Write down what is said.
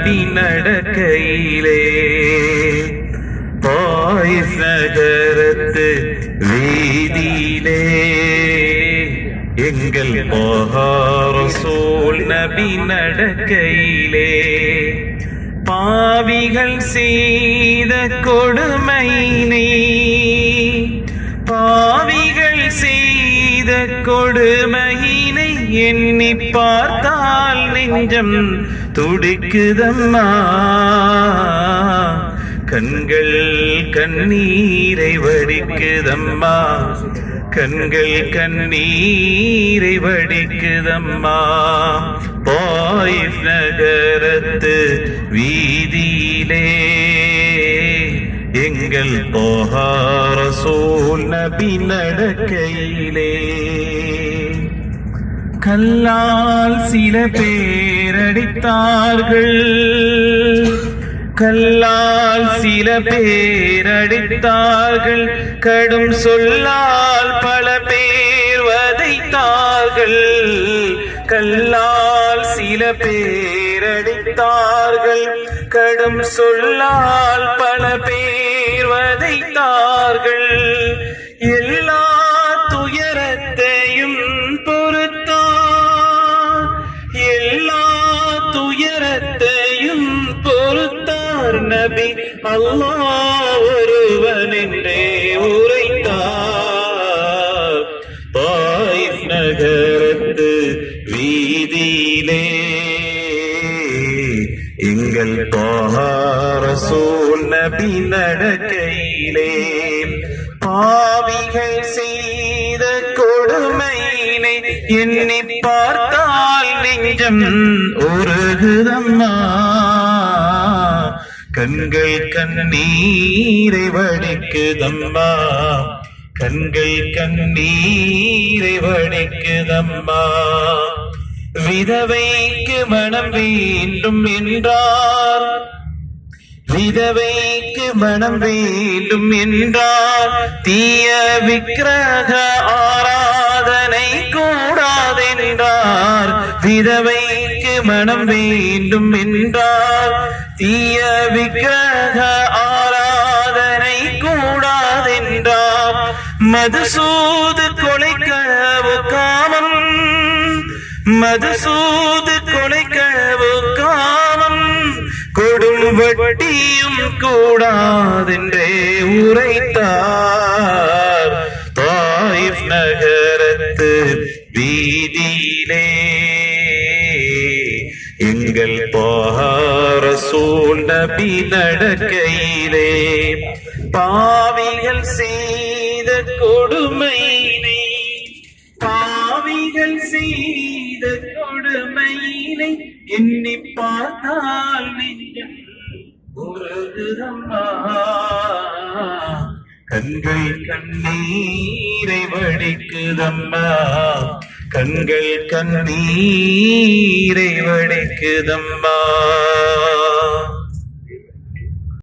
நபி நடக்கையிலே பாயிஸ் நகரத்து வீதியிலே. எங்கள் சோல் நபி நடக்கையிலே பாவிகள் செய்த கொடுமையினை பாவிகள் செய்த கொடுமையினை எண்ணி பார்த்தால் நெஞ்சம் துடிக்குதம்மா. கண்கள் கண்ணீரை வடிக்குதம்மா. கண்கள் கண்ணீரை வடிக்குதம்மா. பாயிஸ் நகரத்து வீதியிலே எங்கள் போகார சூழ் நபி நடக்கையிலே. கல்லால் சில பேரடித்தார்கள். கல்லால் சில பேரடித்தார்கள். கடும் சொல்லால் பல பேர் வதைத்தார்கள். கல்லால் சில பேரடித்தார்கள். கடும் சொல்லால் பல பேர் வதைத்தார்கள். நபி அல்லாஹ் ஒருவன் என்றே உரைத்தார். தாய் நகரத்து வீதியிலே எங்கள் தார சூழ் நபி நடக்கையிலே பாவிகள் செய்த கொடுமையினை எண்ணி பார்த்தால் நெஞ்சம் உருகுதம்மா. கண்கள் கண்ணீரை வடிக்குதம்மா. கண்கள் கண்ணீரை வடிக்குதம்மா. விதவைக்கு மனம் வேண்டும் என்றார். விதவைக்கு மனம் வேண்டும் என்றார். தீய விக்கிரக ஆராதனை கூடாதென்றார். விதவை மனம் வேண்டும் என்றால் தீய விக்கிரக ஆராதனை கூடாதென்றார் மதுசூது கொலைக்களவு காமம். மதுசூது கொலைக்களவு காமம். கொடும் வட்டியும் கூடாதென்றே உரைத்தார். தாயிப் நகரத்து வீதி எங்கள் பார சூழ் நபி நடக்கையிலே பாவிகள் செய்த கொடுமையினை பாவிகள் செய்த கொடுமையினை எண்ணி பார்த்தால் நெஞ்சம் உருகுதம்மா. கண்கள் கண்ணீரை வடிக்குதம்மா. கண்கள் கண்ணீரை வடிக்குதம்மா.